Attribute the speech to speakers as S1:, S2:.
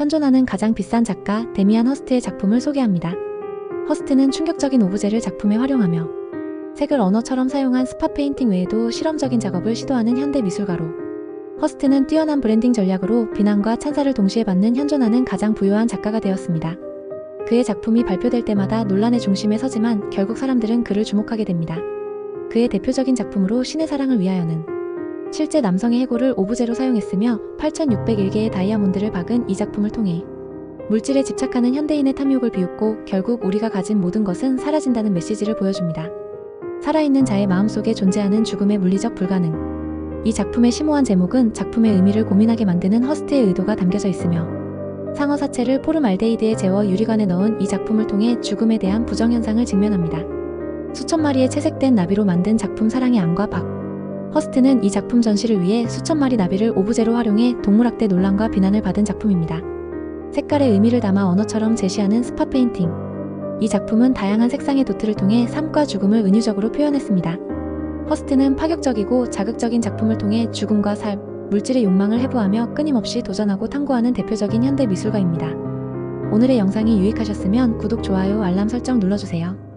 S1: 현존하는 가장 비싼 작가 데미안 허스트의 작품을 소개합니다. 허스트는 충격적인 오브제를 작품에 활용하며 색을 언어처럼 사용한 스팟 페인팅 외에도 실험적인 작업을 시도하는 현대 미술가로 허스트는 뛰어난 브랜딩 전략으로 비난과 찬사를 동시에 받는 현존하는 가장 부유한 작가가 되었습니다. 그의 작품이 발표될 때마다 논란의 중심에 서지만 결국 사람들은 그를 주목하게 됩니다. 그의 대표적인 작품으로 신의 사랑을 위하여는 실제 남성의 해골을 오브제로 사용했으며 8,601개의 다이아몬드를 박은 이 작품을 통해 물질에 집착하는 현대인의 탐욕을 비웃고 결국 우리가 가진 모든 것은 사라진다는 메시지를 보여줍니다. 살아있는 자의 마음속에 존재하는 죽음의 물리적 불가능. 이 작품의 심오한 제목은 작품의 의미를 고민하게 만드는 허스트의 의도가 담겨져 있으며 상어 사체를 포름알데히드에 재워 유리관에 넣은 이 작품을 통해 죽음에 대한 부정현상을 직면합니다. 수천 마리의 채색된 나비로 만든 작품 사랑의 안과 박. 허스트는 이 작품 전시를 위해 수천 마리 나비를 오브제로 활용해 동물학대 논란과 비난을 받은 작품입니다. 색깔의 의미를 담아 언어처럼 제시하는 스팟 페인팅. 이 작품은 다양한 색상의 도트를 통해 삶과 죽음을 은유적으로 표현했습니다. 허스트는 파격적이고 자극적인 작품을 통해 죽음과 삶, 물질의 욕망을 해부하며 끊임없이 도전하고 탐구하는 대표적인 현대 미술가입니다. 오늘의 영상이 유익하셨으면 구독, 좋아요, 알람 설정 눌러주세요.